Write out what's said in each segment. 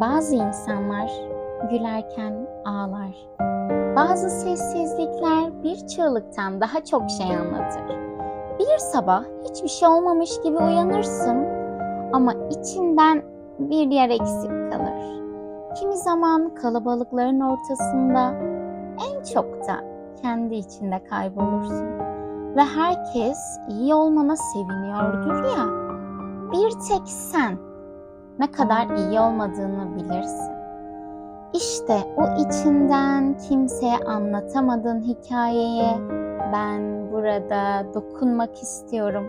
Bazı insanlar gülerken ağlar. Bazı sessizlikler bir çığlıktan daha çok şey anlatır. Bir sabah hiçbir şey olmamış gibi uyanırsın ama içinden bir yer eksik kalır. Kimi zaman kalabalıkların ortasında en çok da kendi içinde kaybolursun. Ve herkes iyi olmana seviniyordur ya. Bir tek sen ne kadar iyi olmadığını bilirsin. İşte o içinden kimseye anlatamadığın hikayeye ben burada dokunmak istiyorum.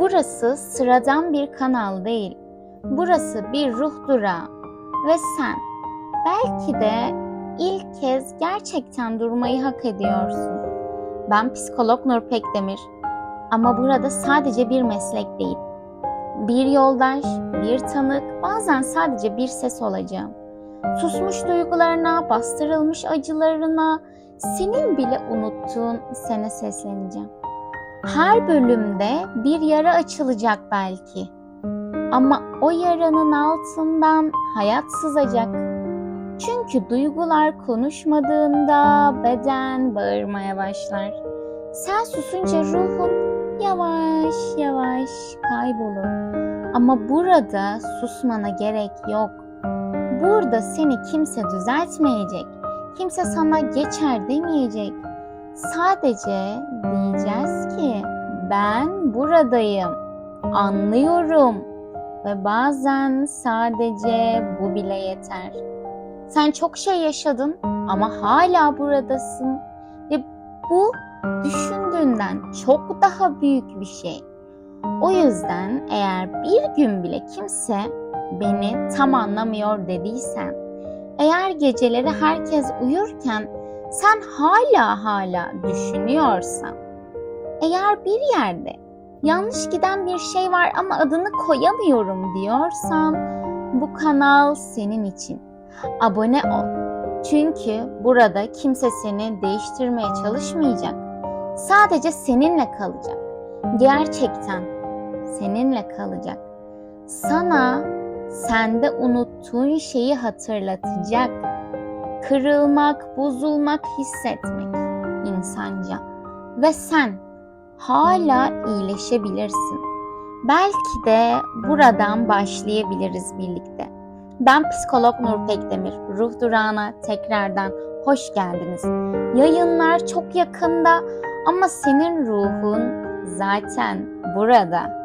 Burası sıradan bir kanal değil. Burası bir ruh durağı ve sen belki de ilk kez gerçekten durmayı hak ediyorsun. Ben psikolog Nur Pekdemir ama burada sadece bir meslek değil. Bir yoldaş, bir tanık, bazen sadece bir ses olacağım. Susmuş duygularına, bastırılmış acılarına, senin bile unuttuğun sene sesleneceğim. Her bölümde bir yara açılacak belki. Ama o yaranın altından hayat sızacak. Çünkü duygular konuşmadığında beden bağırmaya başlar. Sen susunca ruhun yavaş yavaş kaybolur. Ama burada susmana gerek yok. Burada seni kimse düzeltmeyecek. Kimse sana geçer demeyecek. Sadece diyeceğiz ki ben buradayım. Anlıyorum. Ve bazen sadece bu bile yeter. Sen çok şey yaşadın ama hala buradasın ve bu düşündüğünden çok daha büyük bir şey. O yüzden eğer bir gün bile kimse beni tam anlamıyor dediysen, eğer geceleri herkes uyurken sen hala hala düşünüyorsan, eğer bir yerde yanlış giden bir şey var ama adını koyamıyorum diyorsan, bu kanal senin için. Abone ol. Çünkü burada kimse seni değiştirmeye çalışmayacak. Sadece seninle kalacak. Gerçekten seninle kalacak. Sana sende unuttuğun şeyi hatırlatacak. Kırılmak, bozulmak, hissetmek insanca. Ve sen hala iyileşebilirsin. Belki de buradan başlayabiliriz birlikte. Ben psikolog Nur Pekdemir. Ruh Durağı'na tekrardan hoş geldiniz. Yayınlar çok yakında ama senin ruhun zaten burada.